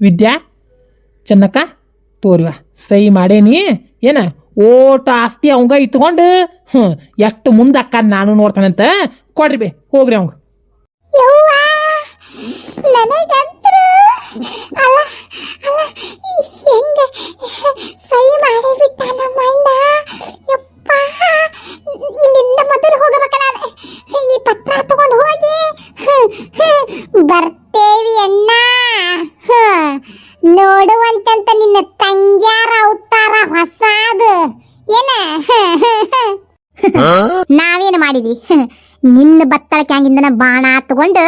ವಿದ್ಯಾ, ಚೆನ್ನಕ್ಕ, ತೋರಿವ. ಸಹಿ ಮಾಡೇನಿ ಏನ? ಓಟ ಆಸ್ತಿ ಅವಂಗ ಇಟ್ಕೊಂಡು ಹ್ಞೂ ಎಷ್ಟು ಮುಂದಕ್ಕ ನಾನು ನೋಡ್ತಾನಂತ ಕೊಡ್ರಿ ಬೇ, ಹೋಗ್ರಿ ಅವಂಗ. ಯವ್ವ, ನನಗಂತ್ರ, ಅಲ್ಲ ಅಲ್ಲ, ಹೆಂಗ, ಸಹಿ ಮಾಡಿ ಬಿಟ್ಟ ನಮ್ಮ ಅಣ್ಣ ಯಪ್ಪ ಇಲ್ಲಿಂದ ಮೊದಲು ಹೋಗಬೇಕ ನಾನು ಈ ಪತ್ರ ತಗೊಂಡು ಹೋಗಿ ಹ್ಮ್, ಹ್ಮ್, ಬರ್ತೇವಿ ಅಣ್ಣ ಹ್ಮ್, ನೋಡುವಂತಂತ ನಿನ್ನ ತಂಗ್ಯಾರ ಅವತಾರ ಹೊಸಾದು ಏನ ನಾವೇನು ಮಾಡಿದ್ವಿ ನಿನ್ನ ಬತ್ತಳಕ್ಕೆ ಹಂಗಿಂದನ ಬಾಣ ತಗೊಂಡು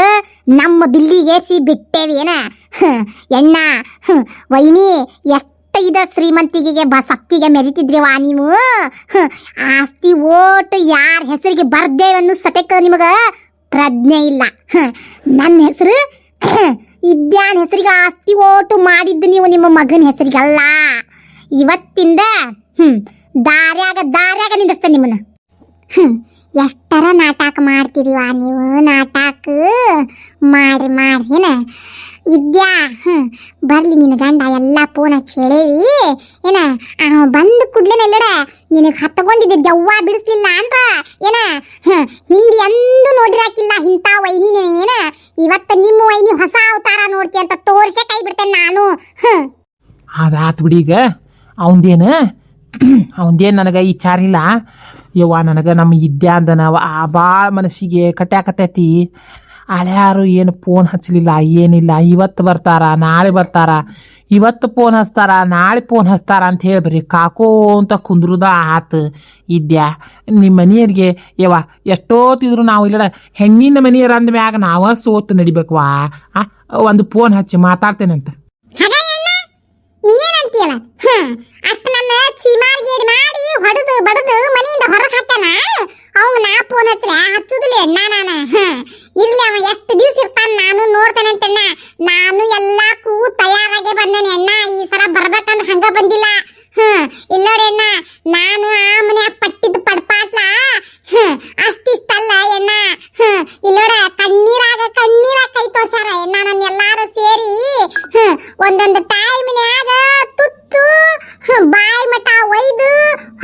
ಬಿಟ್ಟೇವಿ ಏನ ಎಣ್ಣ ವೈನಿ ಎಷ್ಟು ಇದ ಶ್ರೀಮಂತಿಗೆ ಬ ಸಕ್ಕಿಗೆ ಮೆರಿತಿದ್ರಿವಾ ನೀವು? ಆಸ್ತಿ ಓಟ್ ಯಾರ ಹೆಸರಿಗೆ ಬರ್ದೇವನ್ನು ಸತೆಕ ನಿಮಗ ಪ್ರಜ್ಞೆ ಇಲ್ಲ. ನನ್ನ ಹೆಸರು, ಇದ್ಯಾನ ಹೆಸರಿಗೆ ಆಸ್ತಿ ಓಟು ಮಾಡಿದ್ದು ನೀವು ನಿಮ್ಮ ಮಗನ ಹೆಸರಿಗಲ್ಲ? ಇವತ್ತಿಂದ, ಹ್ಮ್, ದಾರ್ಯಾಗ ದಾರ್ಯಾಗ ನಿಂದಿಸ್ತೇನೆ ನಿಮ್ಮನ್ನ. ಹ್ಮ್ ಎಷ್ಟರ ನಾಟಕ ಮಾಡ್ತೀರಿವ ನೀವು? ನಾಟಕ? ಮಾಡಿ ಮಾಡಿ ಏನ? ಇದ್ಯಾ? ಹ್ಞೂ ಬರ್ಲಿ ನಿನ್ನ ಗಂಡ, ಎಲ್ಲ ಫೋನ್ ಹಚ್ಚಿ ಏನ? ಬಂದ ಕೂಡ್ಲೇನೆ ಎಲ್ಲಡ ನಿನಗೆ ಹತ್ತಕೊಂಡಿದ್ದೆ ದೆವ್ವ ಬಿಡಿಸ್ಲಿಲ್ಲ ಅಂತ ಏನ? ಹಿಂದೆ ಎಂದೂ ನೋಡಿರಾಕಿಲ್ಲ ಇಂಥ ವೈನಿ ಏನ? ಇವತ್ತು ನಿಮ್ಮ ವೈನಿ ಹೊಸ ಅವತಾರ ನೋಡ್ತಿ ಅಂತ ತೋರಿಸೇ ಕೈ ಬಿಡ್ತೇನೆ ನಾನು. ಹ್ಞೂ ಅದಾತು ಬಿಡಿ ಈಗ. ಅವಂದೇನು? ಅವಂದೇನು ನನಗೆ ಇಲ್ಲ. ಯವ್ವ ನನಗೆ ನಮ್ಮ ಇದ್ಯಾ ಅಂದನ ಆ ಭಾಳ ಮನಸ್ಸಿಗೆ ಕಟ್ಯಾಕತೈತಿ ಅಳ್ಯಾರು ಏನು ಫೋನ್ ಹಚ್ಚಲಿಲ್ಲ, ಏನಿಲ್ಲ. ಇವತ್ತು ಬರ್ತಾರ, ನಾಳೆ ಬರ್ತಾರ. ಇವತ್ತು ಫೋನ್ ಹಚ್ತಾರ, ನಾಳೆ ಫೋನ್ ಹಚ್ತಾರ ಅಂತ ಹೇಳಿ ಬರೀ ಕಾಕೋ ಅಂತ ಕುಂದ್ರದ ಆತು ಇದ್ಯಾ. ನಿಮ್ಮ ಮನೆಯವ್ರಿಗೆ ಯವ್ವ ಎಷ್ಟೋತಿದ್ರು ನಾವು ಇಲ್ಲ ಹೆಣ್ಣಿನ ಮನೆಯರ ಅಂದ ಮ್ಯಾಗ ನಾವ ಸೋತು ನಡಿಬೇಕು ಒಂದು ಫೋನ್ ಹಚ್ಚಿ ಮಾತಾಡ್ತೇನೆ ಹಾಗಾಯಣ್ಣ ನೀ ಏನಂತೀಯಲ್ಲ ಹ್ಮ್. ಅಷ್ಟ ನನ್ನ ಚೀಮಾರ್ಗೇಡ್ ಮಾಡಿ ಹೊಡೆದು ಬಡದು ಮನೆಯಿಂದ ಹೊರಗೆ ಹಾಕ್ಯಾನ? ಅವ್ ನಾ ಫೋನ್ ಹಚ್ರೆ ಹಚ್ಚುದಿಲ್ಲ ಅಣ್ಣ ನಾನು. ಹ್ಮ್. ಇರ್ಲಿ ಅವ, ಎಷ್ಟು ದಿವ್ಸ ಇರ್ತಾನ ನಾನು ನೋಡ್ತೇನೆ ಅಂತಣ್ಣ. ನಾನು ಎಲ್ಲಕ್ಕೂ ತಯಾರಾಗೆ ಬಂದೇನೆ ಅಣ್ಣ ಈ ಸಲ ಬರ್ಬೇಕಂದ್ರೆ ಹಂಗ ಬಂದಿಲ್ಲ. ಹ್ಮ್. ಇಲ್ಲ ನೋಡಿ ಅಣ್ಣ ನಾನು ಆ ಮನೆ ಪಟ್ಟಿದ್ದು ಪಡ್ಪಾಟ್ಲ ಹ್ಮ್ ಅಷ್ಟಿಷ್ಟಲ್ಲ ಅಣ್ಣ ಹ್ಮ್ ಇಲ್ಲೋಡ ಕಣ್ಣೀರಾಗ ಕಣ್ಣೀರಾಗ ಕೈ ತೋರ್ಸಾರ ಅಣ್ಣ ನನ್ನ ಎಲ್ಲಾರು ಸೇರಿ ಹ್ಮ್ ಒಂದೊಂದು ಟೈಮ್ನ್ಯಾಗ ತುತ್ತು ಹ್ಮ್, ಬಾಯಿ ಮಠ ಒಯ್ದು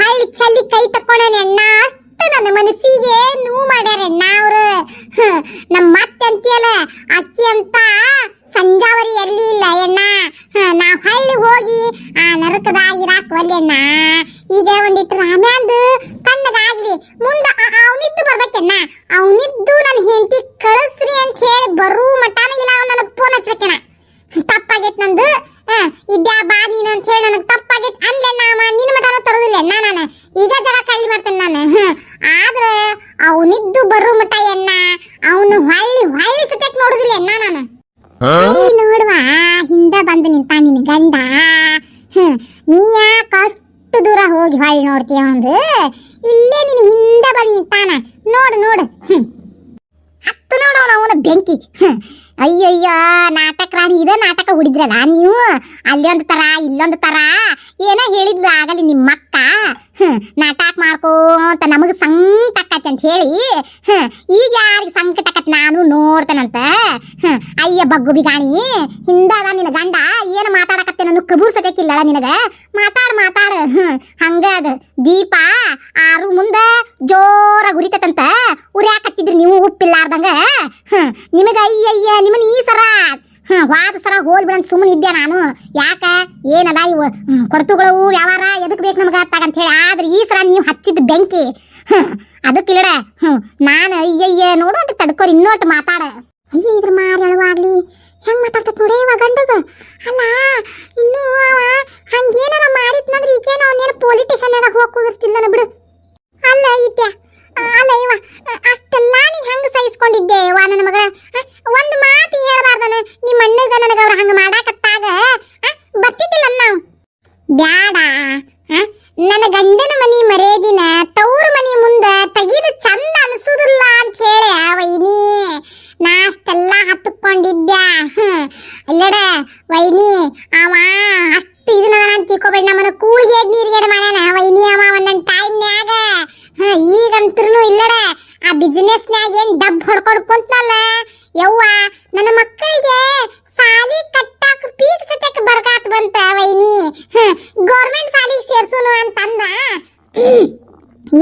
ಹಳ್ಳಿ ಚಲ್ಲಿ ಕೈ ತಕೊಂಡನೆ ಅಣ್ಣ ಅಷ್ಟು ನನ್ನ ಮನಸ್ಸಿಗೆ ನೋವು ಮಾಡ್ಯಾರ ಅಣ್ಣ ಅವ್ರು ಹ್ಮ್, ನಮ್ಮ ಮತ್ತೆ ಅಂತೀಯಲ್ಲ ಅಕ್ಕಿ ಅಂತ ಸಂಜಾವರಿ ಎಲ್ಲಿ ಇಲ್ಲ ಅಣ್ಣ ಹ್ಮ್, ನಾ ಹಳ್ಳಿ ಹೋಗಿ ಆ ನರಕದಾಗ ಇರಾಕ್ ಒಲ್ಲೆಣ್ಣ ಈಗ ಒಂದಿಟ್ಟು ರಾಮ್ಯಾಂದು ಕಣ್ಣಗಾಗ್ಲಿ ಮುಂದ ಅವನಿದ್ದು ಬರ್ಬೇಕಣ್ಣ ಅವನಿದ್ದು ನನ್ನ ಹೆಂಡತಿ ಕಳಿಸ್ರಿ ಅಂತ ಹೇಳಿ ಬರೂ ಮಟಾನ ಇಲ್ಲ, ಅವ್ನು ನನಗೆ ಫೋನ್ ಹಚ್ಬೇಕಣ್ಣ ತಪ್ಪಾಗೈತ್ ನಂದು ಆ, ಇದ್ಯಾ ಬಾ ನೀನು ಅಂತ ಹೇಳಿ ನನಗೆ ತಪ್ಪಾಗೈತ್ ಅನ್ಲೆ ನಾಮ ನಿನ್ನ ಮಟನ ತರೋದಿಲ್ಲ ಅಣ್ಣ ನಾನು ಈಗ ಜಗ ಕಳ್ಳಿ ಮಾಡ್ತೇನೆ ನಾನು ಹ್ಮ್. ಆದ್ರೆ ಅವನಿದ್ದು ಬರೋ ಮಟ ಎಣ್ಣ ಅವನು ಹೊಳ್ಳಿ ಹೊಳ್ಳಿ ಸತ್ಯಕ್ ನೋಡುದಿಲ್ಲ ಅಣ್ಣ ನಾನು ಅಲ್ಲಿ ನೋಡುವ ಹಿಂದ ಬಂದು ನಿಂತ ನಿನ್ನ ಗಂಡ ಹ್ಮ್ ನೀ ಯಾಕ ಅಷ್ಟು ದೂರ ಹೋಗಿ ಹೊಳ್ಳಿ ನೋಡ್ತೀಯ ಒಂದು ಇಲ್ಲೇ ನಿನ್ನ ಹಿಂದೆ ಬಂದು ನಿಂತಾನ ನೋಡು ನೋಡು ಹ್ಮ್ ಹತ್ತು ನೋಡೋಣ ಅವನ ಬೆಂಕಿ ಹ್ಮ್. ಅಯ್ಯಯ್ಯೋ ನಾಟಕ ರಾಣಿ ಇದೇ ನಾಟಕ ಹುಡಿದ್ರಲ್ಲ ನೀವು ಅಲ್ಲೊಂದು ತರ ಇಲ್ಲೊಂದು ತರ ಏನೋ ಹೇಳಿದ್ಲು ಆಗಲಿ ನಿಮ್ಮ ಅಕ್ಕ ಹ್ಮ್, ನಾಟಕ ಮಾಡ್ಕೋತ ನಮಗೆ ಸಂಕಟ ಆಕತಿ ಅಂತ ಹೇಳಿ ಈಗ ಯಾರಿಗೆ ಸಂಕಟ ಆಕತ್ ನಾನು ನೋಡ್ತೇನಂತ ಅಯ್ಯ ಬಗ್ಗು ಬಿಗಾಣಿ, ಹಿಂದಾಗ ನಿನ್ನ ಗಂಡ ಏನು ಮಾತಾಡಕತ್ತೆ ನಾನು ಕಬೂರ್ ಸತ್ಯಕ್ಕಿಲ್ಲಳ ನಿನಗ? ಮಾತಾಡ್, ಮಾತಾಡ ಹಂಗ ಅದ. ದೀಪ ಆರು ಮುಂದೆ ಜೋರಾಗಿ ಉರಿತೈತಂತ, ಉರಿಯಾಕತ್ತಿದ್ರಿ ನೀವು ಉಪ್ಪಿಲ್ಲಾರ್ದಂಗ ನಿಮಗ ಅಯ್ಯಯ್ಯ ನಿಮ್ಮನ್ನ ಈ ಸರ ಹ್ಮ್, ವಾದ ಸರ ಹೋಲ್ ಬಿಡಂತ ಸುಮ್ಮನೆ ಇದ್ದೆ ನಾನು. ಯಾಕ? ಏನಲ್ಲ ಇವು? ಕೊಡ್ತುಗಳು ವ್ಯವಹಾರ, ಎದಕ್ ಬೇಕು ನಮಗ ಅಂತ ಹೇಳಿ. ಆದ್ರೆ ಈ ಸರ ನೀವು ಹಚ್ಚಿದ ಬೆಂಕಿ. ಅದಕ್ಕೆ ಇಲ್ಲಡ ಹ್ಮ್, ನಾನು ಅಯ್ಯಯ್ಯ ನೋಡು ಅಂತ ತಡ್ಕೋರಿ ಇನ್ನೊಟ್ಟು ಮಾತಾಡ. ಅಯ್ಯ, ಇದ್ರ ಮಾರಿ ಅಳವಾಗ್ಲಿ. ಹೆಂಗ್ ಮಾತಾಡ್ತೈತ್ ನೋಡಿ ಇವಾಗ ಗಂಡಗ. ಅಲ್ಲ, ಇನ್ನೂ ಅವ ಹಂಗೇನಾರ ಮಾಡಿದ್ನಂದ್ರೆ ಈಗೇನ ಅವನೇನು ಪೊಲೀಸ್ ಸ್ಟೇಷನ್ಯಾಗ ಹೋಗಿ ಕುದಿರ್ತಿಲ್ಲ ಬಿಡು. ಅಲ್ಲ ಐತ್ಯ ಅಲ್ಲ ಅಷ್ಟೆಲ್ಲ ನೀ ಹೆಂಗ್ ಸಹಿಸ್ಕೊಂಡಿದ್ದೆ? ಇವ ನನ್ನ ಮಗಳ ಒಂದು ಮಾತು ಹೇಳಬಾರ್ದನ? ನಿಮ್ಮ ಅಣ್ಣಗ ನನಗ ಅವ್ರ ಹಂಗ ಮಾಡಾಕತ್ತಾಗ ಬರ್ತಿದ್ದಿಲ್ಲ ನಾವು ಬ್ಯಾಡ ನನ್ನ ಗಂಡನ ಮನಿ ಮರೇದಿನ ತವ್ರ ಮನಿ ಮುಂದ ತೆಗಿದು ಚಂದ ಅನ್ಸುದಿಲ್ಲ ಅಂತ ಹೇಳಿ ವೈನಿ. ನಾ ಅಷ್ಟೆಲ್ಲ ಹತ್ತುಕೊಂಡಿದ್ದೆ ಅಲ್ಲಡ, ವೈನಿ, ಅವ ಅಷ್ಟು ಇದನ್ನ ನಾನು ತಿಳ್ಕೊಬೇಡ ನಮ್ಮನ್ನ. ಕೂಳಿಗೆ ನೀರಿಗೆ ಮಾಡ್ಯಾನ, ವೈನಿ ಅವ ಒಂದೊಂದ್ ಟೈಮ್ನ್ಯಾಗ ಹ ಈಗಂತ್ರು ಇಲ್ಲಡ ಆ ಬಿಸ್ನೆಸ್ನ್ಯಾಗ ಏನ್ ಡಬ್ ಹೊಡ್ಕೊಂಡು ಕುಂತ್ನಲ್ಲ ಯವ್ವ ನನ್ನ ಮಕ್ಕಳಿಗೆ ಸಾಲಿ ಕಟ್ಟಾಕ ಪೀಕ್ ಸತೆ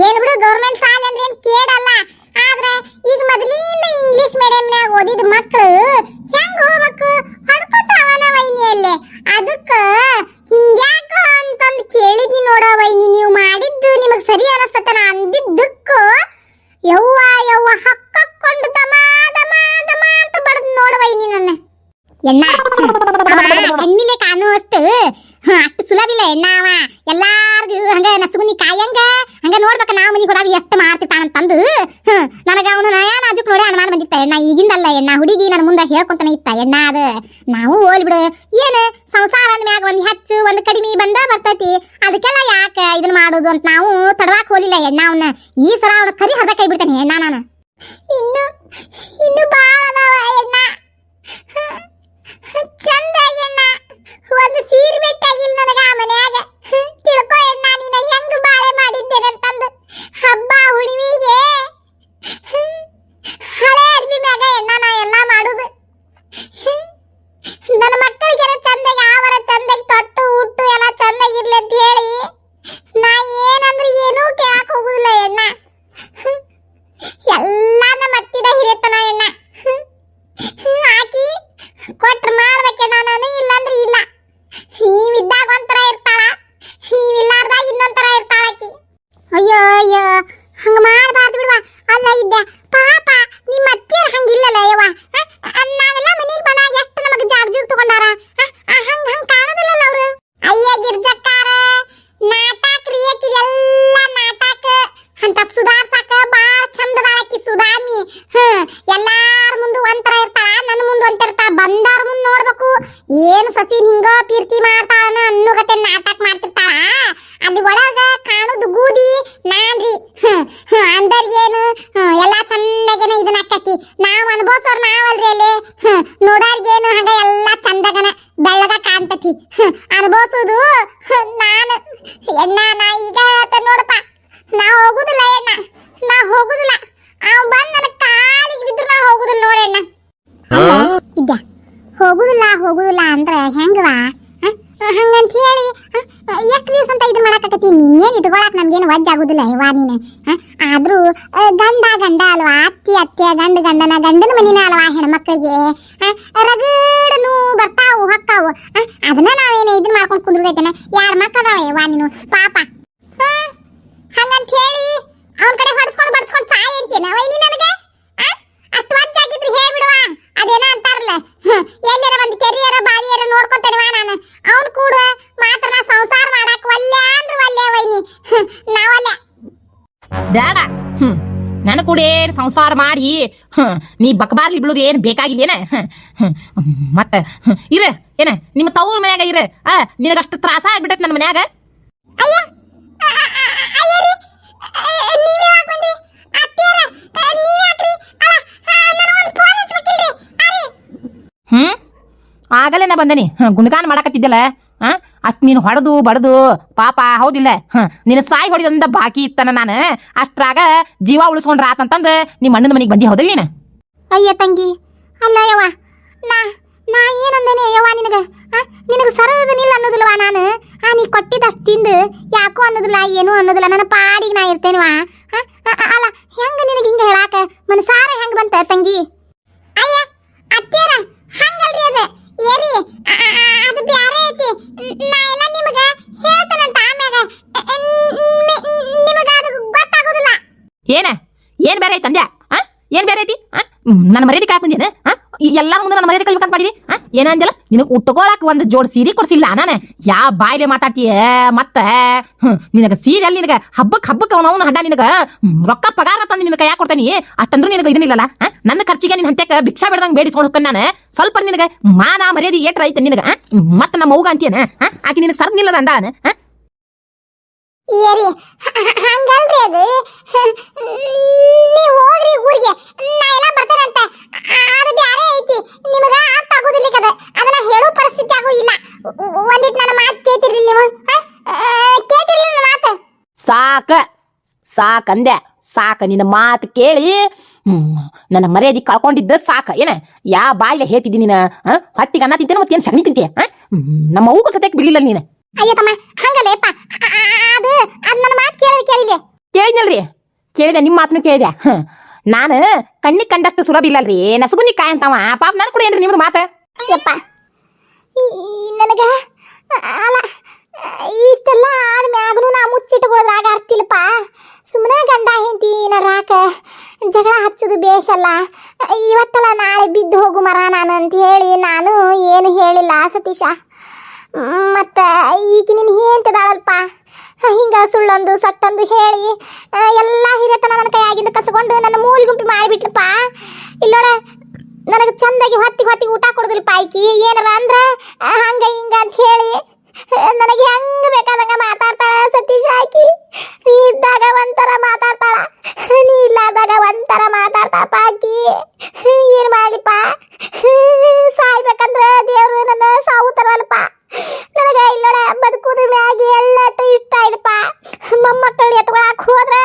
ಏನ್ ಬಿಡು ಗೌರ್ಮೆಂಟ್ ಸಾಲ ಅಂದ್ರೆ ಏನ್ ಕೇಳಲ್ಲ ಆದ್ರೆ ಈಗ ಮೊದಲಿಂದ ಇಂಗ್ಲಿಷ್ ಮೀಡಿಯಂನ್ಯಾಗ ಓದಿದ ಮಕ್ಕಳು ಹೆಂಗ್ ಹೋಗ್ಬೇಕು ಹೊಡ್ಕೊತ ಅವನ ವೈನಿಯಲ್ಲೇ ಅದಕ್ಕ ಹಿಂಗ್ಯಾಕ ಅಂತಂದ್ ಕೇಳಿದ್ನಿ ನೋಡ ವೈನಿ ನೀವು ಮಾಡಿದ್ದು ನಿಮಗ್ ಸರಿ ಅನಸ್ತತನ ಅಂದಿದ್ದಕ್ಕೂ ಯವ್ವ ಯವ್ವ ಹಕ್ಕಕ್ಕೊಂಡು ದಮ ದಮ ದಮ ಅಂತ ಬಡದ್ ನೋಡ ವೈನಿ ನನ್ನ ಎಣ್ಣ. ಹೆಣ್ಣಿಲೆ ಕಾಣುವಷ್ಟು ಅಷ್ಟು ಸುಲಭ ಇಲ್ಲ ಎಣ್ಣ ಅವ ಎಲ್ಲಾರ್ಗು ಹಂಗ ನಸುಗುನಿ ಕಾಯಂಗ. ಹಂಗ ನೋಡ್ಬೇಕ ನಾವು ಮನಿಗೆ ಹೋದಾಗ ಎಷ್ಟು ಮಾಡ್ತಿರ್ತಾನಂತಂದು ನನಗ ಅವನು ನಯಾ ನಾಜುಕ್ ನೋಡಿ ಅನುಮಾನ ಬಂದಿತ್ತ. ಎಣ್ಣ ಈಗಿಂದಲ್ಲ ಎಣ್ಣ ಹುಡುಗಿ ನನ್ನ ಮುಂದೆ ಹೇಳ್ಕೊಂತಾನೆ ಇತ್ತ. ಎಣ್ಣ ಅದ ನಾವು ಹೋಲ್ಬಿಡು ಏನು ಸಂಸಾರ ಮ್ಯಾಗ ಒಂದು ಹೆಚ್ಚು ಒಂದು ಕಡಿಮೆ ಬಂದ ಬರ್ತೈತಿ. ಅದಕ್ಕೆಲ್ಲ ಯಾಕೆ ಇದನ್ನ ಮಾಡೋದು ಅಂತ ನಾವು ತಡವಾಕ್ ಹೋಲಿಲ್ಲ. ಎಣ್ಣ ಅವನ ಈ ಸಲ ಅವನ ಕರಿ ಹದ ಕೈ ಬಿಡ್ತಾನೆ. ಎಣ್ಣ ನಾನು. ಇನ್ನು ಇನ್ನು ಬಾಳ ಅದಾವ ಎಣ್ಣ. ಚಂದ ಎಣ್ಣ ಒಂದು ಸೀರೆ ಬೆಟ್ಟಾಗಿಲ್ಲ ನನಗ ಆ ಮನ್ಯಾಗ ತಿಳ್ಕೊ ಎಣ್ಣ ನೀನ ಹೆಂಗ್ ಬಾಳೆ ಮಾಡಿದ್ದೇನಂತಂದು ಹಬ್ಬ ಹುಣ್ಣಿಮೆಗೆ ಹಳೆ ಅರ್ಬಿ ಮ್ಯಾಗ ಎಣ್ಣ ನಾ ಎಲ್ಲಾ ಮಾಡುದು ನನ್ನ ಮಕ್ಕಳಿಗೆಲ್ಲ ಚಂದಾಗಿ ಆವರ ಚಂದಾಗಿ ತೊಟ್ಟು ಉಟ್ಟು ಎಲ್ಲ ಚಂದಾಗಿರ್ಲಿ ಅಂತ ಹೇಳಿ ನಾ ಏನಂದ್ರೆ ಏನೂ ಕೇಳಕ್ ಹೋಗುದಿಲ್ಲ ಎಣ್ಣ ಎಲ್ಲ ನಮ್ಮ ಅತ್ತಿದ ಹಿರಿಯತನ ಎಣ್ಣ ಹಾಕಿ ಕೊಟ್ರ ಮಾಡ್ಬೇಕೆ ನಾನು ಇಲ್ಲಂದ್ರೆ ಇಲ್ಲ ನೀವಿದ್ದಾಗ ಒಂಥರ ಇರ್ತಾಳ ನೀವಿಲ್ಲಾರ್ದಾಗ ಇನ್ನೊಂಥರ ಇರ್ತಾಳ ಆಕಿ ಅಯ್ಯೋ ಅಯ್ಯೋ ಹಂಗ ಮಾಡಬಾರ್ದು ಬಿಡುವ ಅಲ್ಲ ಇದ್ದೆ ಪಾಪ ನಿಮ್ಮ ಅತ್ತಿಯರ್ ಹಂಗಿಲ್ಲಲ್ಲ ಯವ್ವ ಆ, ಆ, ನಾವೆಲ್ಲ ಮನೆಗೆ ಬಂದಾಗ ಎಷ್ಟು ನಮಗೆ ಜಾಗ ಜೂಗ್ ತಗೊಂಡಾರ ಆ, ಆ, ಹಂಗ್ ಹಂಗ್ ಕಾಣೋದಿಲ್ಲಲ್ಲ ಅವ್ರು ಅಯ್ಯ ಗಿರ್ಜಕ್ಕಾರ ನಾಟಕ ಎಲ್ಲ ನಾಟಕ ಅಂತ ಸುಧಾರ್ಸಕ ಬಾಳ ಚಂದದ ಆಕಿ ಸುಧಾಮಿ ಹ್ಮ್ ಎಲ್ಲಾರ ಮುಂದೆ ಒಂಥರ ಇರ್ತಾಳ ನನ್ನ ಮುಂದೆ ಒಂಥರ ಇರ್ತಾಳ ಬಂದವ್ರ ಮುಂದೆ ನೋಡ್ಬೇಕು ಏನು ಸಸಿ ಹಿಂಗ ಕೀರ್ತಿ ಮಾಡ್ತಾಳ ಅನ್ನೋಗತೆ ನಾಟಕ ಮಾಡ್ತಿರ್ತಾಳ ಅಲ್ಲಿ ಒಳಗ ಕಾಣುದು ಗೂದಿ ನಾನ್ರಿ ಹ್ಮ್ ಹ್ಮ್ ಅಂದರ್ಗೇನು ಹ್ಮ್ ಎಲ್ಲಾ ಚಂದಗೇನ ಇದನ್ನ ಆಕತಿ ನಾವ್ ಅನ್ಭವ್ಸೋರ್ ನಾವಲ್ರಿ ಅಲ್ಲಿ ಹ್ಮ್ ನೋಡೋರ್ಗೇನು ಹಂಗ ಎಲ್ಲಾ ಚಂದಗನ ಬೆಳ್ಳಗ ಕಾಣ್ತತಿ ಹ್ಮ್ ಅನ್ಭವ್ಸೋದು ಹ್ಮ್, ನಾನು ಎಣ್ಣ ನಾ ಈಗ ನೋಡಪ್ಪ. ನಾ ಹೋಗುದಿಲ್ಲ ಅಣ್ಣ. ನಾ ಹೋಗುದಿಲ್ಲ. ಅವ್ ಬಂದ್ ನನ್ನ ಕಾಲಿಗೆ ಬಿದ್ರು ನಾ ಹೋಗುದಿಲ್ಲ ನೋಡಣ್ಣ ಇದ್ದ ಹೋಗುದಿಲ್ಲ ಹೋಗುದಿಲ್ಲ ಅಂದ್ರೆ ಹೆಂಗವ? ಹಂಗಂತ ಹೇಳಿ ಎಷ್ಟು ದಿವಸ ಅಂತ ಇದು ಮಾಡಕತ್ತಿ? ನಿನ್ನೇನು ಇಟ್ಕೊಳಕ್ ನಮ್ಗೇನು ವಜ್ಜ ಆಗುದಿಲ್ಲ ಇವಾ ನೀನು? ಆದ್ರೂ ಗಂಡ ಗಂಡ ಅಲ್ವಾ? ಅತ್ತಿ ಅತ್ತೆ ಗಂಡ ಗಂಡನ ಗಂಡನ ಮನಿನ ಅಲ್ವಾ ಹೆಣ್ಮಕ್ಳಿಗೆ? ರಗಡನು ಬರ್ತಾವು ಹೊಕ್ಕಾವು? ಅದನ್ನ ನಾವೇನು ಇದನ್ನ ಮಾಡ್ಕೊಂಡು ಕುಂದ್ರಬೇಕನ? ಯಾರ ಮಕ್ಕಳವ ಇವಾ ನೀನು? ಪಾಪ. ಸಂಸಾರ ಮಾಡಿ. ನೀ ಬಕಬಾರ್ಲಿ ಬೀಳುದು ಏನು ಬೇಕಾಗಿಲ್ಲ ಏನ? ಮತ್ತ ಇರ ಏನ ನಿಮ್ಮ ತವ್ರ ಮನ್ಯಾಗ ಇರ. ಆ ನಿನಗಷ್ಟು ತ್ರಾಸ ಆಗ್ಬಿಟ್ಟೈತಿ ನನ್ನ ಮನ್ಯಾಗ? ಆಗಲೇ ನಾ ಬಂದನಿ. ಗುಣಗಾನ ಮಾಡಕತ್ತಿದ್ದಲ್ಲ? ಅಷ್ಟ್ ನೀನು ಹೊಡೆದು ಬಡದು ಪಾಪ ಹೌದಿಲ್ಲ? ನಿನ್ನ ಸಾಯಿ ಹೊಡೆದಂದ ಬಾಕಿ ಇತ್ತನ ನಾನು. ಅಷ್ಟ್ರಾಗ ಜೀವ ಉಳಿಸ್ಕೊಂಡ್ರ ಆತಂತಂದು ನಿಮ್ಮ ಅಣ್ಣನ ಮನೆಗೆ ಬಂದಿ ಹೌದಲ್ಲ ನೀನು? ಅಯ್ಯ ತಂಗಿ ಅಲ್ಲ ಯವ್ವ ನಾ ನಾ ಏನಂದೇನೆ ಯವ್ವ ನಿನಗೆ? ನಿನಗೆ ಸರದನಿಲ್ಲ ಅನ್ನೋದಿಲ್ವಾ ನಾನು? ಆ ನೀ ಕೊಟ್ಟಿದ್ದಷ್ಟು ತಿಂದು ಯಾಕೋ ಅನ್ನೋದಿಲ್ಲ ಏನು ಅನ್ನೋದಿಲ್ಲ ನನ್ನ ಪಾಡಿಗೆ ನಾ ಇರ್ತೇನವಾ ಅಲ್ಲ ಹೆಂಗ ನಿನಗೆ ಹಿಂಗೆ ಹೇಳಾಕ? ಮನಸಾರ ಹೆಂಗೆ ಬಂತ ತಂಗಿ? ಅಯ್ಯ ಅತ್ತೇರ ಹಂಗಲ್ರಿ ಅದು. ಏರಿ ಅದು ಬ್ಯಾರೆ ಐತಿ. ನಾ ಎಲ್ಲ ನಿಮಗ ಹೇಳ್ತೇನಂತ ಆಮ್ಯಾಗ. ಅದು ಗೊತ್ತಾಗೋದಿಲ್ಲ. ಏನ? ಏನ್ ಬೇರೆ ಆ ಏನ್ ಬೇರೆ ಐತಿ? ಆ? ನನ್ನ ಮರ್ಯಾದೆ ಕಾಕ್ ಆ? ಎಲ್ಲಾರ ಮುಂದೆ ನನ್ನ ಮರ್ಯಾದೆ ಕಲಿಬೇಕಂತ ಮಾಡಿದಿ? ಆ? ಏನಂದಿಲ್ಲ ನಿನಗೆ ಉಟ್ಕೊಳಕ್ ಒಂದು ಜೋಡ್ ಸೀರೆ ಕೊಡ್ಸಿಲ್ಲ ನಾನು. ಯಾ ಬಾಯ್ಲೆ ಮಾತಾಡ್ತೀಯ? ಮತ್ತ? ನಿನಗೆ ಸೀರೆ ಅಲ್ಲಿ ನಿನಗ ಹಬ್ಬಕ್ಕೆ ಹಬ್ಬಕ್ಕೆ ಅವನವನ ಹಡ್ಡ ನಿನಗ ರೊಕ್ಕ ಪಗಾರ ತಂದು ನಿನಗೆ ಯಾಕೆ ಕೊಡ್ತಾನಿ? ಅಷ್ಟಂದ್ರೂ ನಿನಗೆ ಇದನ್ನಿಲ್ಲಲ್ಲ? ನನ್ನ ಖರ್ಚಿಗೆ ನಿನ್ನ ಹಂತ್ಯಕ ಭಿಕ್ಷಾ ಬೇಡ್ದಂಗ್ ಬೇಡಿಸ್ಕೊಂಡು ಹೋಗ್ತಾನೆ ನಾನು. ಸ್ವಲ್ಪ ನಿನಗೆ ಮಾನ ಮರ್ಯಾದೆ ಏಟ್ರ ಐತೆ ನಿನಗ ಮತ್ತೆ ನಮ್ಮ ಅವ್ಗ ಅಂತೀಯನ? ಆಕೆ ನಿನಗೆ ಸರ್ನಿಲ್ಲದ ಆ? ಏರಿ, ಹಂಗಲ್ರಿ ಅದು? ನೀವ್ ಹೋಗ್ರಿ ಊರಿಗೆ, ನಾ ಎಲ್ಲ ಬರ್ತೇನಂತ. ಅದು ಬ್ಯಾರೆ ಐತಿ, ನಿಮಗ ಅರ್ಥ ಆಗೋದಿಲ್ಲ ಅದನ್ನ ಹೇಳೋ ಪರಿಸ್ಥಿತಿ ಆಗೋ ಇಲ್ಲ. ಒಂದಿಟ್ ನನ್ನ ಮಾತು ಕೇಳ್ತಿರ್ಲಿ ನೀವು? ಕೇಳ್ತಿರ್ಲಿ ನನ್ನ ಮಾತು? ಸಾಕ ಸಾಕಂದೆ ಸಾಕ ನಿನ್ನ ಮಾತು ಕೇಳಿ ನನ್ನ ಮರ್ಯಾದೆ ಕಳ್ಕೊಂಡಿದ್ದ ಸಾಕ. ಏನ, ಯಾ ಬಾಯಿಲೆ ಹೇಳ್ತಿದ್ದೀನಿ ನೀನ? ಹೊಟ್ಟಿಗೆ ಅನ್ನ ತಿಂತೇನೆ ಮತ್ತೇನು ಸಗಣಿ ತಿಂತೀಯ? ನಮ್ಮ ಅವಕ್ಕೂ ಸತ್ಯಕ್ಕೆ ಬಿಡ್ಲಿಲ್ಲ ನೀನು. ಅಯ್ಯ ತಮ್ಮ ಹಂಗಲ್ಲ ಯಪ್ಪ. ಆ, ಅದು ಅದು ನನ್ನ ಮಾತು ಕೇಳೋದಕ್ಕೆ ಕೇಳಿದೆ ನಿಮ್ಮ ಮಾತನ್ನು ಕೇಳಿದೆ. ನಾನು ಕಣ್ಣಿಗೆ ಕಂಡಷ್ಟು ಸುಲಭ ಇಲ್ಲಲ್ರಿ. ನಸಗುನಿ ಕಾಯಿ ಅಂತವ. ಪಾಪ ನಾನು ಕೂಡ ಏನ್ರಿ ನಿಮ್ದು ಮಾತು? ಯಪ್ಪ. ನನಗೆ ಅಲ್ಲ ಇಷ್ಟೆಲ್ಲ ಆದ್ಮ್ಯಾಗನು ನಾ ಮುಚ್ಚಿಟ್ಕೊಳ್ಳೋದ್ರಾಗ ಆಗ್ತಿಲ್ಲಪ್ಪ ಸುಮ್ಮನೆ ಗಂಡ ಹೆಂಡತಿ ನರಾಕ ಜಗಳ ಹಚ್ಚೋದು ಬೇಷಲ್ಲ ಇವತ್ತಲ್ಲ ನಾಳೆ ಬಿದ್ದು ಹೋಗು ಮರ ನಾನು ಅಂತ ಹೇಳಿ ನಾನು ಏನು ಹೇಳಿಲ್ಲ ಸತೀಶ. ಮತ್ತು ಈಗ ನಿನ್ನ ಹೇಳ್ತದಾಳಲ್ಪ ಹಿಂಗ ಸುಳ್ಳೊಂದು ಸಟ್ಟೊಂದು ಹೇಳಿ ಎಲ್ಲ ಹಿರಿಯತನ ನನ್ನ ಕೈಯಾಗಿಂದ ಕಸ್ಕೊಂಡು ನನ್ನ ಮೂಲ ಗುಂಪಿ ಮಾಡಿಬಿಟ್ರಪ್ಪ ಇಲ್ಲೋಡ ನನಗೆ ಚಂದಾಗಿ ಹೊತ್ತಿ ಹೊತ್ತಿಗೆ ಊಟ ಕೊಡೋದಿಲ್ಲಪ್ಪ ಆಯ್ಕಿ ಏನಾರ ಅಂದ್ರೆ ಹಂಗ ಹಿಂಗ ಅಂತ ಹೇಳಿ ನನಗೆ ಹೆಂಗ ಬೇಕಾದಂಗ ಮಾತಾಡ್ತಾಳ ಸತೀಶ್ ಆಕಿ ನೀ ಇದ್ದಾಗ ಒಂಥರ ಮಾತಾಡ್ತಾಳ ನೀ ಇಲ್ಲಾದಾಗ ಒಂಥರ ಮಾತಾಡ್ತಾಳ ಆಕಿ ಏನ್ ಮಾಡಿಪ್ಪ ಸಾಯ್ಬೇಕಂದ್ರ ದೇವ್ರು ನನ್ನ ಸಾವು ತರವಲ್ಪ ನನಗ ಇಲ್ಲೋಡ ಬದುಕುದ್ರ ಮ್ಯಾಗಿ ಎಲ್ಲಟ್ಟು ಇಷ್ಟ ಇದಪ್ಪ ಮೊಮ್ಮಕ್ಕಳು ಎತ್ಕೊಳಕ್ ಹೋದ್ರ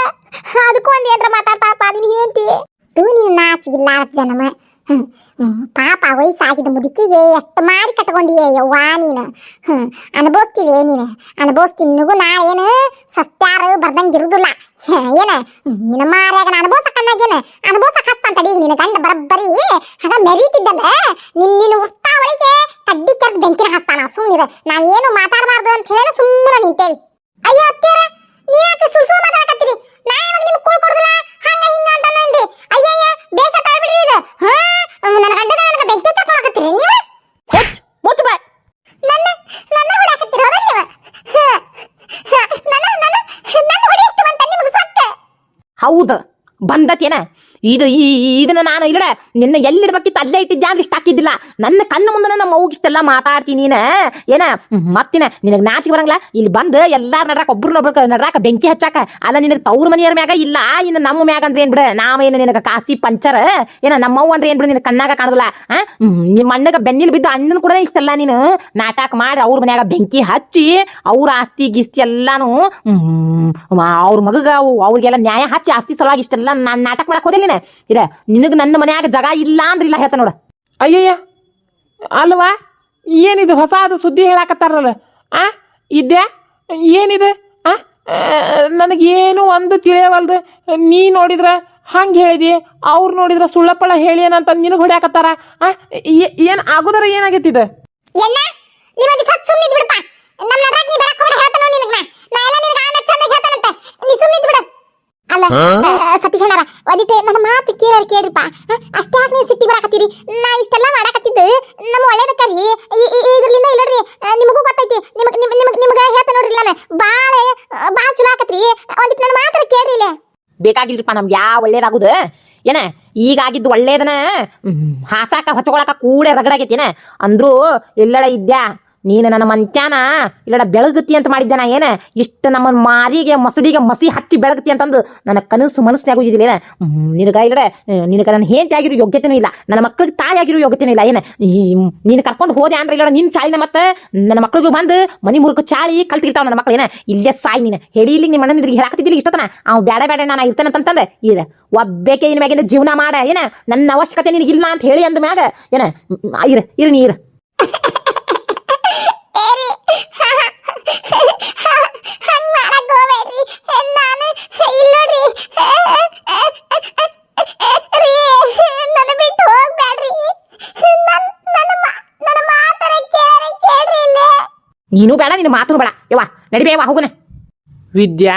ಅದಕ್ಕೂ ಒಂದ್ ಏನ್ರ ಮಾತಾಡ್ತಾಳಪ್ಪ ನಿನ್ ಹೆಂಡತಿ ತೂ ನೀನು ನಾಚಿಗಿಲ್ಲ ಜನಮ ಹ್ಮ್, ಹ್ಮ್, ಪಾಪ ವಯಸ್ಸಾಗಿದ್ದ ಮುದುಕಿಗೆ ಎಷ್ಟು ಮಾಡಿ ಕಟ್ಕೊಂಡಿಯೇ ಯವ್ವ ನೀನು ಹ್ಮ್ ಅನುಭವಿಸ್ತೀವಿ ನೀನು ಅನುಭವಿಸ್ತೀನಿ ನಾಳೇನು ಸತ್ಯಾರು ಬರ್ದಂಗೆ ಇರುದಿಲ್ಲ. ಏನ, ನಿನ್ನ ಮಾರ್ಯಾಗ ಅನುಭವಿಸಕ್ಕನ್ನಾಗೇನ ಅನುಭವ ಹತ್ತಂತ ಈಗ ನಿನ್ನ ಗಂಡ ಬರಬ್ಬರಿ ಹಾಗ ಮೆರೀತಿದ್ದಲ್ಲ ನಿನ್ ನಿನ್ನ ಉರ್ತಾವಳಿಗೆ ಕಡ್ಡಿ ಕೆರೆದು ಬೆಂಕಿನ ಹಸ್ತಾನ ಸುಮ್ಮನಿರ ನಾವೇನು ಮಾತಾಡಬಾರ್ದು ಅಂತ ಹೇಳಿ ಸುಮ್ಮನೆ ನಿಂತೇವಿ. ಅಯ್ಯೋ ಅತ್ಯಾರ ನೀ ಯಾಕೆ ಸುಳ್ಳು ಸುಳ್ಳು ಮಾತಾಡಕತ್ತೀರಿ? ನಾ ಯಾವಾಗ ನಿಮ್ಗೆ ಕೂಳ್ ಕೊಡುದಿಲ್ಲ? ಹಂಗ ಹಿಂಗ ಅಂತ ನಂದಿ ಅಯ್ಯಯ್ಯ ಬೇಸ ತಾಳ್ಬಿಡ್ರಿ ಇದು. ಹಾ, ನನ್ನ ಗಂಡನ ನನಗೆ ಬೆಂಕಿ ತಕೊಳಕತ್ತೀರಿ ನೀವು ಮುಚ್ಚ ಬಾಯ್ ನನ್ನ ನನ್ನ ಹೊಡ್ಯಾಕತ್ತೀರಿ ಹೌದಲ್ಲ ಹ, ಹ, ನನ್ನ ನನ್ನ ನನ್ನ ಹೊಡೆಯಷ್ಟು ಬಂತ ನಿಮ್ಗೆ ಸತ್ತ ಹೌದು. ಬಂದತೇನ ಇದು ಈ ಇದನ್ನ ನಾನು ಇಲ್ಲಡ ನಿನ್ನ ಎಲ್ಲಿಡ್ಬೇಕಿತ್ತು ಅಲ್ಲೇ ಇಟ್ಟಿದ್ದೆ ಅಂದ್ರೆ ಇಷ್ಟ ಹಾಕಿದ್ದಿಲ್ಲ. ನನ್ನ ಕಣ್ಣ ಮುಂದೆ ನಮ್ಮ ಇಷ್ಟೆಲ್ಲ ಮಾತಾಡ್ತೀನಿ ನೀನ. ಏನ? ಮತ್ತಿನ, ನಿನಗೆ ನಾಚಿಗೆ ಬರಂಗಿಲ್ಲ? ಇಲ್ಲಿ ಬಂದು ಎಲ್ಲಾರು ನಡ್ರಾಕ ಒಬ್ರನ್ನೊಬ್ರ ನಡ್ರಾಕ ಬೆಂಕಿ ಹಚ್ಚಾಕ. ಅಲ್ಲ, ನಿನಗೆ ತವ್ರ ಮನೆಯವ್ರ ಮ್ಯಾಗ ಇಲ್ಲ, ಇನ್ನು ನಮ್ಮ ಮ್ಯಾಗ ಅಂದ್ರೆ ಏನ್ ಬಿಡ ನಾವೇನು ನಿನಗೆ ಕಾಸಿ ಪಂಚರ್? ಏನ ನಮ್ಮವ್ವ ಅಂದ್ರೆ ಏನ್ ಬಿಡು ನಿನ್ನ ಕಣ್ಣಾಗ ಕಾಣೋದಿಲ್ಲ? ನಿಮ್ಮ ಅಣ್ಣಗ ಬೆನ್ನಿಲ್ ಬಿದ್ದು ಅಣ್ಣನ ಕೂಡ ಇಷ್ಟಲ್ಲ ನೀನು? ನಾಟಕ ಮಾಡಿ ಅವ್ರ ಮನ್ಯಾಗ ಬೆಂಕಿ ಹಚ್ಚಿ ಅವ್ರ ಆಸ್ತಿ ಗಿಸ್ತಿ ಎಲ್ಲಾನು ಅವ್ರ ಮಗಗ ಅವ್- ಅವ್ರಿಗೆಲ್ಲ ನ್ಯಾಯ ಹಚ್ಚಿ ಆಸ್ತಿ ಸಲುವಾಗಿ ಇಷ್ಟೆಲ್ಲ ನಾನು ನಾಟಕ ಮಾಡಕ್ ಹೋದಿಲ್ಲ ನೀನು ಇರ ನಿನಗೆ ನನ್ನ ಮನ್ಯಾಗ ಜಗ ಇಲ್ಲ ಅಂದ್ರೆ ಇಲ್ಲ ಹೇಳ್ತಾನ ನೋಡ. ಅಯ್ಯಯ್ಯ ಅಲ್ವಾ? ಏನಿದು ಹೊಸ ಅದು ಸುದ್ದಿ ಹೇಳಾಕತ್ತಾರಲ್ಲ? ಆ ಇದ್ಯಾ? ಏನಿದೆ? ಆ ನನಗೇನು ಒಂದು ತಿಳಿಯವಲ್ದು. ನೀ ನೋಡಿದ್ರ ಹಂಗೆ ಹೇಳಿದಿ ಅವ್ರು ನೋಡಿದ್ರ ಸುಳ್ಳಪ್ಪಳ ಹೇಳಿ ಏನಂತ ನಿನಗೆ ಹೊಡ್ಯಾಕತ್ತಾರ? ಆ ಏನು ಆಗೋದರ ಏನಾಗೈತಿದು? ಹೇಳ್ತಾನ ಅಲ್ಲ ಸತೀಶ್ ಅದಕ್ಕೆ ನನ್ನ ಮಾತು ಕೇಳಾರ ಕೇಳ್ರಿಪ್ಪ. ಅಷ್ಟೇ ಯಾಕೆ ನೀವು ಸಿಟ್ಟಿ ಬರಾಕತ್ತೀರಿ. ನಾ ಇಷ್ಟೆಲ್ಲ ಮಾಡಾಕತ್ತಿದ್ದು ನಮ್ಮ ಒಳ್ಳೇದಕ್ಕರಿ ಇದ್ರಲಿಂದ ಇಲ್ಲಡ್ರಿ ನಿಮಗೂ ಗೊತ್ತೈತಿ. ನಿಮಗೆ, ನಿಮ್, ನಿಮಗೆ, ನಿಮ್ಗೆ ನೋಡ್ರಿ ನಾನು ಬಾಳ ಭಾಳ ಚಲೋ ಆಕತ್ರಿ ನನ್ನ ಮಾತ್ರ ಕೇಳ್ರಿ ಇಲ್ಲೇ. ಬೇಕಾಗಿಲ್ರಿಪ್ಪ ನಮ್ಗೆ ಯಾವ ಒಳ್ಳೇದಾಗುದು? ಏನ? ಈಗಾಗಿದ್ದು ಒಳ್ಳೇದನ? ಹಾಸಾಕ ಹೊಚ್ಕೊಳಕ ಕೂಡೆ ಏನ? ಅಂದ್ರೂ ಎಲ್ಲಡ ಇದ್ಯಾ? ನೀನು ನನ್ನ ಮಂತ್ಯಾನ? ಇಲ್ಲಡ ಬೆಳಗತಿ ಅಂತ ಮಾಡಿದ್ದೆ ನಾ ಏನ? ಇಷ್ಟ ನಮ್ಮ ಮಾರಿಗೆ, ಮಸಡಿಗೆ ಮಸಿ ಹಚ್ಚಿ ಬೆಳಗತಿ ಅಂತಂದು ನನ್ನ ಕನಸು ಮನಸ್ಸಿನಾಗೂ ಇದಿಲ್ಲ ನಿನಗ ಇಲ್ಲಡ ನಿನಗ ನನ್ನ ಹೆಂಡತಿ ಆಗಿರೋ ಯೋಗ್ಯತೆನೂ ಇಲ್ಲ. ನನ್ನ ಮಕ್ಳಿಗೆ ತಾಯಿ ಆಗಿರೋ ಯೋಗ್ಯತೆನೂ ಇಲ್ಲ. ಏನ? ನೀನು ಕರ್ಕೊಂಡು ಹೋದೆ ಅಂದ್ರೆ ಇಲ್ಲಡ ನಿನ್ನ ಚಾಳಿನ ಮತ್ತೆ ನನ್ನ ಮಕ್ಳಿಗೂ ಬಂದು ಮನಿ ಮುರುಕು ಚಾಳಿ ಕಲ್ತಿರ್ತಾವ ನನ್ನ ಮಕ್ಳು ಏನ? ಇಲ್ಲೇ ಸಾಯಿ ನೀನು. ಇಲ್ಲಿ ನಿಮ್ಮ ಅಣ್ಣನ ಇದ್ರಿಗೆ ಹೇಳಾಕತ್ತಿದ್ದಿಲ್ಲ ಇಷ್ಟತನ ಅವ್ ಬೇಡ ಬೇಡ ನಾನು ಇರ್ತೇನೆ ಅಂತಂದೆ ಇರ, ಒಬ್ಬೇಕೆ ಇನ್ ಮ್ಯಾಗಿನ ಜೀವನ ಮಾಡ. ಏನ? ನನ್ನ ಅವಶ್ಯಕತೆ ನಿನಗಿಲ್ಲ ಅಂತ ಹೇಳಿ ಅಂದ ಮ್ಯಾಗ. ಏನ? ಇರ ಇರ ಇರ. ನೀರು ಏರಿ ಹಂಗ್ ಮಾಡಕ್ ಹೋಗ್ಬೇಡ್ರಿ ನಾನು ಇಲ್ಲೋಡ್ರಿ ರೀ ನನ್ನ ಬಿಟ್ಟು ಹೋಗ್ಬೇಡ್ರಿ ನನ್ ನನ್ನ ಮಾ- ನನ್ನ ಮಾತರ ಕೇಳ್ರಿ ಕೇಳ್ರಿ ಇಲ್ಲೇ ನೀನು ಬೇಡ ನಿನ್ನ ಮಾತು ಬೇಡ ಯವ್ವ ನಡಿಬೇವ ಹೋಗುನ ವಿದ್ಯಾ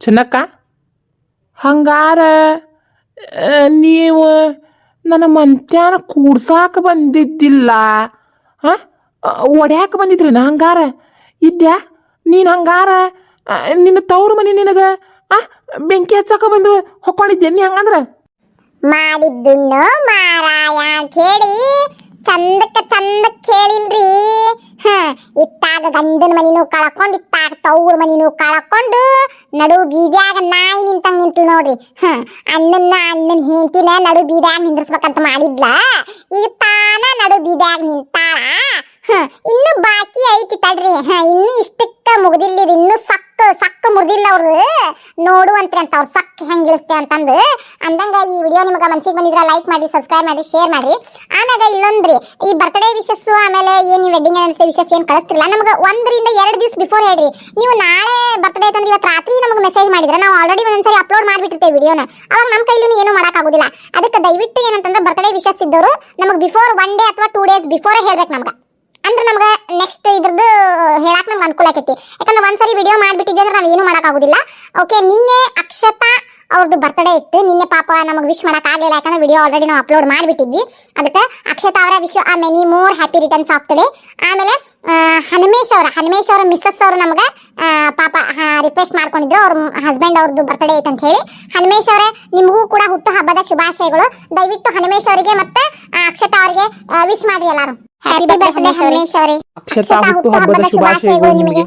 ಚೆನ್ನಕ್ಕ ಹಂಗಾರ ಆ, ನೀವು ನನ್ನ ಮಂತ್ಯಾನ ಕೂಡ್ಸಾಕ ಬಂದಿದ್ದಿಲ್ಲ ಹಾಂ ಒಡ್ಯಾಕ ಬಂದಿದ್ರಿ ನಾ ಹಂಗಾರ? ಇದ್ಯಾ? ನೀನು ಹಂಗಾರ? ನಿನ್ನ ತವ್ರ ಮನೆ ನಿನಗೆ, ಆ, ಬೆಂಕಿ ಹಚ್ಚಕ ಬಂದು ಹೊಕ್ಕೊಂಡಿದ್ದೆ ನೀ ಹಂಗಂದ್ರ? ಮಾಡಿದ್ದುಣ್ಣು ಮಾರಾಯ ಅಂತ ಹೇಳಿ ಚಂದಕ್ಕೆ ಚಂದಕ್ಕೆ ಕೇಳಿಲ್ರಿ. ಹ ಇತ್ತಾಗ ಗಂಡನ ಮನಿನೂ ಕಳ್ಕೊಂಡು ಇತ್ತಾಗ ತವ್ರ ಮನಿನೂ ಕಳ್ಕೊಂಡು ನಡು ಬೀದ್ಯಾಗ ನಾಯಿ ನಿಂತಂಗ್ ನಿಂತು ನೋಡ್ರಿ. ಹ ಅನ್ನನ ಅಣ್ಣನ ಹೆಂಡತಿನ ನಡು ಬೀದ್ಯಾಗ ನಿಂದ್ರಿಸ್ಬೇಕಂತ ಮಾಡಿದ್ಲ. ಈಗ ತಾನ ನಡು ಬೀದ್ಯಾಗ ನಿಂತಾಳ. ಹ, ಇನ್ನು ಬಾಕಿ ಐತಿ ತಡ್ರಿ. ಇನ್ನು ಇಷ್ಟಕ್ಕ ಮುಗ್ದಿಲ್ಲ ಇನ್ನು ಸಕ್ಕ ಸಕ್ಕ ಮುರಿದಿಲ್ಲ ಅವ್ರದ್ದು ನೋಡುವಂತ್ರಿ ಅಂತ ಅವ್ರ ಸಕ್ ಹೆಂಗ್ ಇಳಿಸ್ತೆ ಅಂತಂದು. ಅಂದಂಗ ಈ ವಿಡಿಯೋ ನಿಮಗೆ ಮನ್ಸಿಗೆ ಬಂದಿದ್ರೆ ಲೈಕ್ ಮಾಡಿ ಸಬ್ಸ್ಕ್ರೈಬ್ ಮಾಡಿ ಶೇರ್ ಮಾಡಿ. ಆಮ್ಯಾಗ ಇಲ್ಲೊಂದ್ರಿ ಈ ಬರ್ತ್ಡೇ ವಿಶಸ್ ಆಮೇಲೆ ಏನು ವೆಡ್ಡಿಂಗ್ ಆನಿವರ್ಸರಿ ವಿಶಸ್ ಏನು ಕಳಿಸ್ತಿರಲ್ಲ ನಮ್ಗೆ ಒಂದರಿಂದ ಎರಡು ದಿವಸ ಬಿಫೋರ್ ಹೇಳ್ರಿ. ನೀವು ನಾಳೆ ಬರ್ತ್ಡೇ ಅಂತಂದ್ರೆ ಇವತ್ತು ರಾತ್ರಿ ನಮಗೆ ಮೆಸೇಜ್ ಮಾಡಿದ್ರೆ. ನಾವು ಆಲ್ರೆಡಿ ಒಂದೊಂದ್ಸರಿ ಅಪ್ಲೋಡ್ ಮಾಡಿಬಿಟ್ಟಿರ್ತೇವೆ ವಿಡಿಯೋನ ಅವಾಗ ನಮ್ಮ ಕೈಲೂ ಏನು ಮಾಡೋಕ್ಕಾಗೋದಿಲ್ಲ ಅದಕ್ಕೆ ದಯವಿಟ್ಟು ಏನಂತಂದ್ರೆ ಬರ್ತ್ಡೇ ವಿಶಸ್ ಇದ್ದವರು ನಮಗೆ ಬಿಫೋರ್ ಒನ್ ಡೇ ಅಥವಾ ಟೂ ಡೇಸ್ ಬಿಫೋರೇ ಹೇಳ್ಬೇಕು ನಮ್ಗೆ. ಅಂದ್ರೆ ನಮ್ಗೆ ನೆಕ್ಸ್ಟ್ ಇದ್ರದ್ದು ಹೇಳಕ್ ನಮ್ಗೆ ಅನುಕೂಲ ಆಕೈತಿ. ಯಾಕಂದ್ರೆ ಒಂದ್ಸರಿ ವಿಡಿಯೋ ಮಾಡ್ಬಿಟ್ಟಿದ್ದೆ ಅಂದ್ರೆ ನಾವು ಏನು ಮಾಡೋಕ್ಕಾಗೋದಿಲ್ಲ ಓಕೆ ನಿನ್ನೆ ಅಕ್ಷತಾ ಅವ್ರದ್ದು ಬರ್ತ್ಡೇ ಇತ್ತು. ನಿನ್ನೆ ಪಾಪ ನಮಗೆ ವಿಶ್ ಮಾಡಕ್ ಆಗಲಿಲ್ಲ. ಯಾಕಂದ್ರೆ ವಿಡಿಯೋ ಆಲ್ರೆಡಿ ನಾವು ಅಪ್ಲೋಡ್ ಮಾಡಿಬಿಟ್ಟಿದ್ವಿ. ಅದಕ್ಕೆ ಅಕ್ಷತಾ ಅವರ wish a many more happy returns day ಆಮೇಲೆ ಹನುಮೇಶ್ ಅವರ ಹನುಮೇಶ್ ಅವರ ಮಿಸ್ಸಸ್ ಅವರು ನಮಗೆ ಪಾಪ ರಿಕ್ವೆಸ್ಟ್ ಮಾಡ್ಕೊಂಡಿದ್ರು. ಅವ್ರ ಹಸ್ಬೆಂಡ್ ಅವ್ರದ್ದು ಬರ್ತ್ಡೇ ಐತೆ ಅಂತ ಹೇಳಿ. ಹನುಮೇಶ್ ಅವರೇ, ನಿಮಗೂ ಕೂಡ ಹುಟ್ಟು ಹಬ್ಬದ ಶುಭಾಶಯಗಳು. ದಯವಿಟ್ಟು ಹನುಮೇಶ್ ಅವರಿಗೆ ಮತ್ತೆ ಅಕ್ಷತಾ ಅವರಿಗೆ ವಿಶ್ ಮಾಡಿ ಎಲ್ಲಾರು. ಹ್ಯಾಪಿ ಬರ್ತ್ಡೇ ಹನುಮೇಶ್ ಅವರೇ ಅಕ್ಷತಾ ಹುಟ್ಟು ಹಬ್ಬದ ಶುಭಾಶಯಗಳು ನಿಮಗೆ